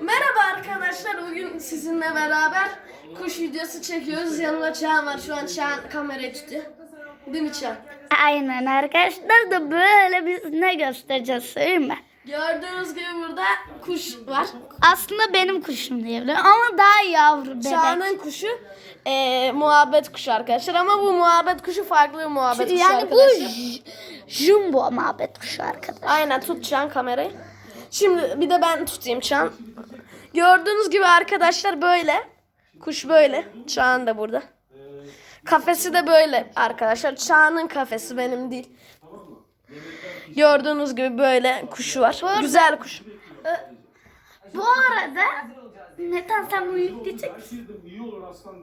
Merhaba arkadaşlar. Bugün sizinle beraber kuş videosu çekiyoruz. Yanımda Çağan var. Şu an Çağan kamerayı tutuyor. Değil mi Çağan? Aynen arkadaşlar da böyle biz ne göstereceğiz söyleyeyim mi? Gördüğünüz gibi burada kuş var. Aslında benim kuşum diyebilirim ama daha yavru bebek. Çağan'ın kuşu eee, muhabbet kuşu arkadaşlar. Ama bu muhabbet kuşu farklı bir muhabbet kuşu yani bu arkadaşlar. j- jumbo muhabbet kuşu arkadaşlar. Aynen tut Çağan kamerayı. Şimdi bir de ben tutayım Çağan. Gördüğünüz gibi arkadaşlar böyle. Kuş böyle. Çağan da burada. Kafesi de böyle arkadaşlar. Çağan'ın kafesi benim değil. Gördüğünüz gibi böyle kuşu var. Güzel kuş. Bu arada neden sen bunu yükleyecek misin?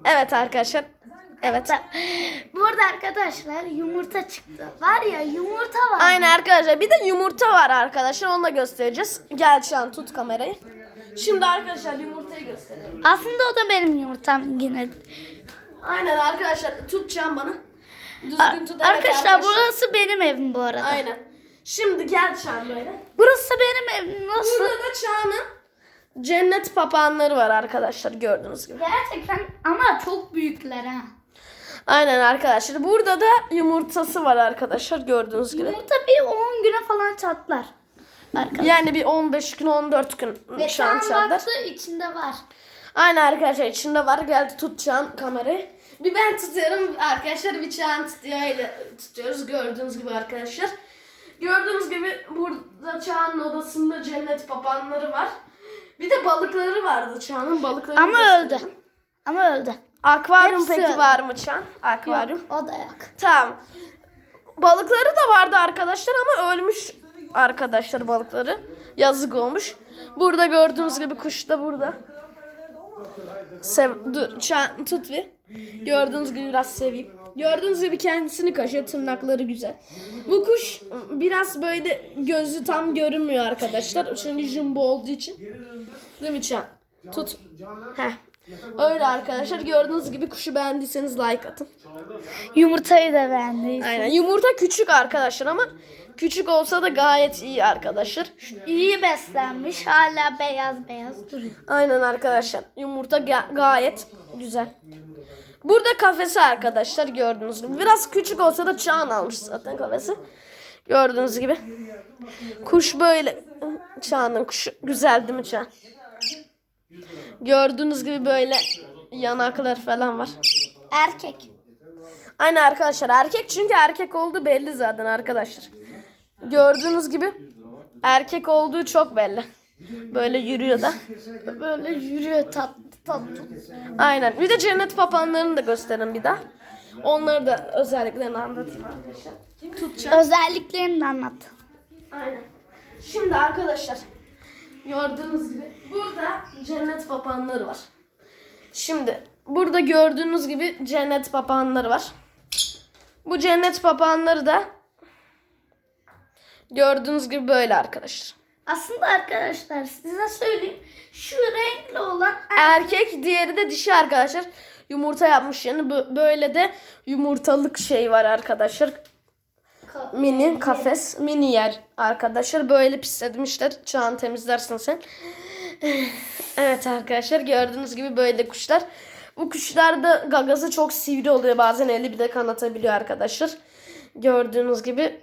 Evet arkadaşlar. Evet. Burada arkadaşlar yumurta çıktı. Var ya yumurta var. Aynen arkadaşlar. Bir de yumurta var arkadaşlar. Onu da göstereceğiz. Gel Çağan tut kamerayı. Şimdi arkadaşlar yumurtayı gösterelim. Aslında o da benim yumurtam yine. Aynen arkadaşlar. Tut Çağan bana. Düzgün tut. Evet arkadaşlar burası benim evim bu arada. Aynen. Şimdi gel Çağan böyle. Burası benim evim. Nasıl? Burada da Çağan'ın cennet papağanları var arkadaşlar gördüğünüz gibi. Gerçekten ama çok büyükler ha. Aynen arkadaşlar. Burada da yumurtası var arkadaşlar gördüğünüz gibi. Yumurta bir 10 güne falan çatlar. Arkadaşlar. Yani bir 15 gün 14 gün Ve şu an baktı içinde var. Aynen arkadaşlar içinde var. Geldi tut Çağan kamerayı. Bir ben tutuyorum arkadaşlar bir Çağan tutuyor. Tutuyoruz gördüğünüz gibi arkadaşlar. Gördüğünüz gibi burada Çağan'ın odasında cennet papağanları var. Bir de balıkları vardı Çağan'ın balıkları. Ama öldü. Ama öldü. Akvaryum Hepsi peki öldü. var mı Çağan? Akvaryum. O da yok. Tamam. Balıkları da vardı arkadaşlar ama ölmüş arkadaşlar balıkları. Yazık olmuş. Burada gördüğünüz gibi kuş da burada. Sev dur çan- tut bir. Gördüğünüz gibi biraz seveyim. Gördüğünüz gibi kendisini kaşıyor. Tırnakları güzel. Bu kuş biraz böyle gözü tam görünmüyor arkadaşlar. Çünkü jumbo olduğu için. Değil mi Çan? Tut. Heh. Öyle arkadaşlar. Gördüğünüz gibi kuşu beğendiyseniz like atın. Yumurtayı da beğendim. Aynen. Yumurta küçük arkadaşlar ama küçük olsa da gayet iyi arkadaşlar. İyi beslenmiş. Hala beyaz beyaz duruyor. Aynen arkadaşlar. Yumurta ga- gayet güzel. Burada kafesi arkadaşlar gördüğünüz gibi. Biraz küçük olsa da Çağan almış zaten kafesi. Gördüğünüz gibi. Kuş böyle. Çağan'ın kuşu. Güzel değil mi Çağan? Gördüğünüz gibi böyle yanaklar falan var. Erkek. Aynen arkadaşlar erkek çünkü erkek olduğu belli zaten arkadaşlar. Gördüğünüz gibi erkek olduğu çok belli. Böyle yürüyor da. Böyle yürüyor tatlı tatlı. Aynen. Bir de cennet papağanlarını da gösterin bir daha. Onları da özelliklerini anlatayım arkadaşlar. Tutacağım. Özelliklerini de anlat. Aynen. Şimdi arkadaşlar gördüğünüz gibi burada cennet papağanları var. Şimdi burada gördüğünüz gibi cennet papağanları var. Bu cennet papağanları da gördüğünüz gibi böyle arkadaşlar. Aslında arkadaşlar size söyleyeyim. Şu renkli olan Erkek diğeri de dişi arkadaşlar. Yumurta yapmış yani bö- böyle de yumurtalık şey var arkadaşlar. Mini kafes, mini yer arkadaşlar. Böyle pisletmişler. Çağın temizlersin sen. evet arkadaşlar gördüğünüz gibi böyle kuşlar. Bu kuşlarda gagası çok sivri oluyor. Bazen eli bir de kanatabiliyor arkadaşlar. Gördüğünüz gibi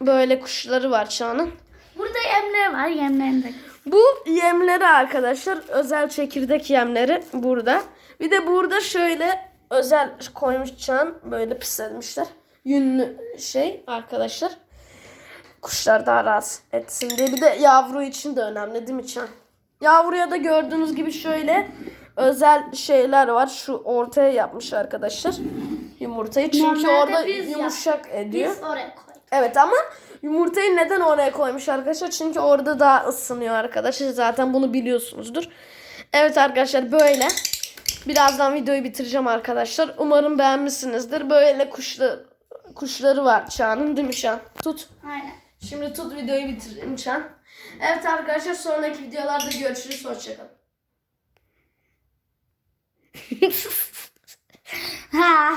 böyle kuşları var Çağan'ın. Burada yemleri var. Yemlerini de. Bu yemleri arkadaşlar özel çekirdek yemleri burada. Bir de burada şöyle özel koymuş Çağan böyle pisletmişler. Yünlü şey arkadaşlar. Kuşlar daha rahat etsin diye. Bir de yavru için de önemli değil mi Çağan? Yavruya da gördüğünüz gibi şöyle özel şeyler var. Şu ortaya yapmış arkadaşlar yumurtayı. Çünkü Normalde orada biz yumuşak ediyor. Biz oraya koyduk. Evet ama yumurtayı neden oraya koymuş arkadaşlar? Çünkü orada daha ısınıyor arkadaşlar. Zaten bunu biliyorsunuzdur. Evet arkadaşlar böyle. Birazdan videoyu bitireceğim arkadaşlar. Umarım beğenmişsinizdir. Böyle kuşlar, kuşları var Çağ'ın değil mi Çağ? Tut. Aynen. Şimdi tut videoyu bitirelim Çağ. Evet arkadaşlar sonraki videolarda görüşürüz. Hoşçakalın. Ha.